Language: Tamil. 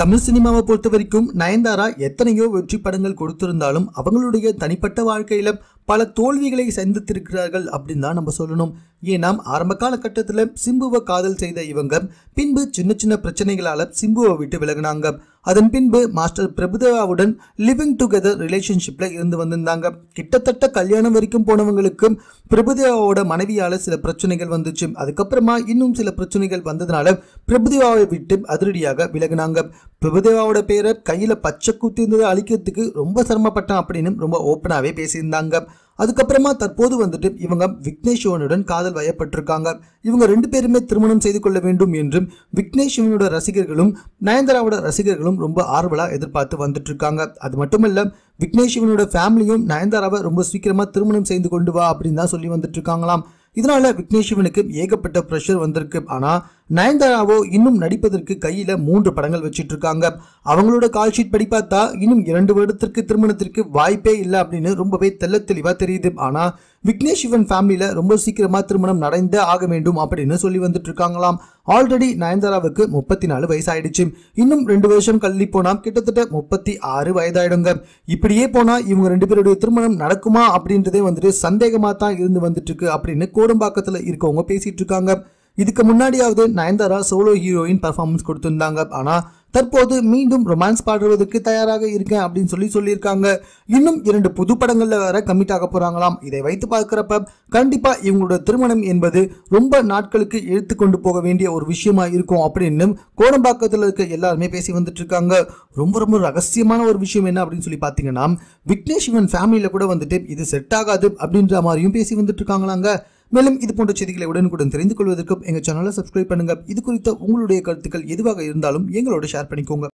தமிழ் சினிமாவை பொறுத்த வரைக்கும் நயன்தாரா எத்தனையோ வெற்றி படங்கள் கொடுத்திருந்தாலும் அவங்களுடைய தனிப்பட்ட வாழ்க்கையில பல தோல்விகளை சந்தித்திருக்கிறார்கள் அப்படின்னு தான் நம்ம சொல்லணும். ஏன்னா ஆரம்ப காலகட்டத்தில் சிம்புவை காதல் செய்த இவங்க பின்பு சின்ன சின்ன பிரச்சனைகளால சிம்புவை விட்டு விலகினாங்க. அதன் பின்பு மாஸ்டர் பிரபுதேவாவுடன் லிவிங் டுகெதர் ரிலேஷன்ஷிப்ல இருந்து வந்திருந்தாங்க. கிட்டத்தட்ட கல்யாணம் வரைக்கும் போனவங்களுக்கு பிரபுதேவாவோட மனைவியால சில பிரச்சனைகள் வந்துச்சு. அதுக்கப்புறமா இன்னும் சில பிரச்சனைகள் வந்ததுனால பிரபுதேவாவை விட்டு அதிரடியாக விலகினாங்க. பிரபுதேவாவோட பேரை கையில பச்சை குத்தி இருந்ததை அழிக்கிறதுக்கு ரொம்ப சிரமப்பட்டான் அப்படின்னு ரொம்ப ஓப்பனாவே பேசியிருந்தாங்க. அதுக்கப்புறமா தற்போது வந்துட்டு இவங்க விக்னேஷ் சிவனுடன் காதல் வயப்பட்டிருக்காங்க. இவங்க ரெண்டு பேருமே திருமணம் செய்து கொள்ள வேண்டும் என்றும் விக்னேஷ் சிவனோட ரசிகர்களும் நயன்தாராவோட ரசிகர்களும் ரொம்ப ஆர்வலாக எதிர்பார்த்து வந்துட்டு இருக்காங்க அது மட்டும் விக்னேஷ் சிவனோட ஃபேமிலியும் நயன்தாராவை ரொம்ப சீக்கிரமாக திருமணம் செய்து கொண்டு வா அப்படின்னு தான் சொல்லி வந்துட்டு இருக்காங்களாம் இதனால விக்னேஷ் சிவனுக்கு ஏகப்பட்ட ப்ரெஷர் வந்திருக்கு. ஆனால் நயன்தாராவோ இன்னும் நடிப்பதற்கு கையில் மூன்று படங்கள் வச்சுட்டு இருக்காங்க அவங்களோட கால் ஷீட் படி பார்த்தா இன்னும் இரண்டு வருடத்திற்கு திருமணத்திற்கு வாய்ப்பே இல்லை அப்படின்னு ரொம்பவே தெள்ள தெளிவாக தெரியுது. ஆனால் விக்னேஷ் சிவன் ஃபேமிலியில் ரொம்ப சீக்கிரமாக திருமணம் நடந்தே ஆக வேண்டும் அப்படின்னு சொல்லி வந்துட்டு இருக்காங்களாம் ஆல்ரெடி நயன்தாராவுக்கு முப்பத்தி நாலு வயசாயிடுச்சு. இன்னும் ரெண்டு வருஷம் கல்வி போனால் கிட்டத்தட்ட முப்பத்தி ஆறு வயதாயிடுங்க. இப்படியே போனால் இவங்க ரெண்டு பேருடைய திருமணம் நடக்குமா அப்படின்றதே வந்துட்டு சந்தேகமாக தான் இருந்து வந்துட்டு இருக்கு அப்படின்னு கோடம்பாக்கத்தில் இருக்கவங்க பேசிட்டு இருக்காங்க இதுக்கு முன்னாடியாவது நயன்தாரா சோலோ ஹீரோயின் பர்ஃபார்மன்ஸ் கொடுத்திருந்தாங்க. ஆனால் தற்போது மீண்டும் ரொமான்ஸ் பாடுவதற்கு தயாராக இருக்கேன் அப்படின்னு சொல்லி சொல்லியிருக்காங்க. இன்னும் இரண்டு புது படங்களில் வேற கமிட் ஆக போகிறாங்களாம் இதை வைத்து பார்க்குறப்ப கண்டிப்பாக இவங்களோட திருமணம் என்பது ரொம்ப நாட்களுக்கு இழுத்து கொண்டு போக வேண்டிய ஒரு விஷயமா இருக்கும் அப்படின்னு கோடம்பாக்கத்தில் இருக்க எல்லாருமே பேசி வந்துட்டு இருக்காங்க ரொம்ப ரொம்ப ரகசியமான ஒரு விஷயம் என்ன அப்படின்னு சொல்லி பார்த்தீங்கன்னா விக்னேஷ் சிவன் ஃபேமிலியில் கூட வந்துட்டு இது செட் ஆகாது அப்படின்ற மாதிரியும் பேசி வந்துட்டு இருக்காங்களாங்க மேலும் இது போன்ற செய்திகளை உடனுக்குடன் தெரிந்து கொள்வதற்கும் எங்கள் சேனலை சப்ஸ்கிரைப் பண்ணுங்க. இது குறித்த உங்களுடைய கருத்துக்கள் எதுவாக இருந்தாலும் எங்களோட ஷேர் பண்ணிக்கோங்க.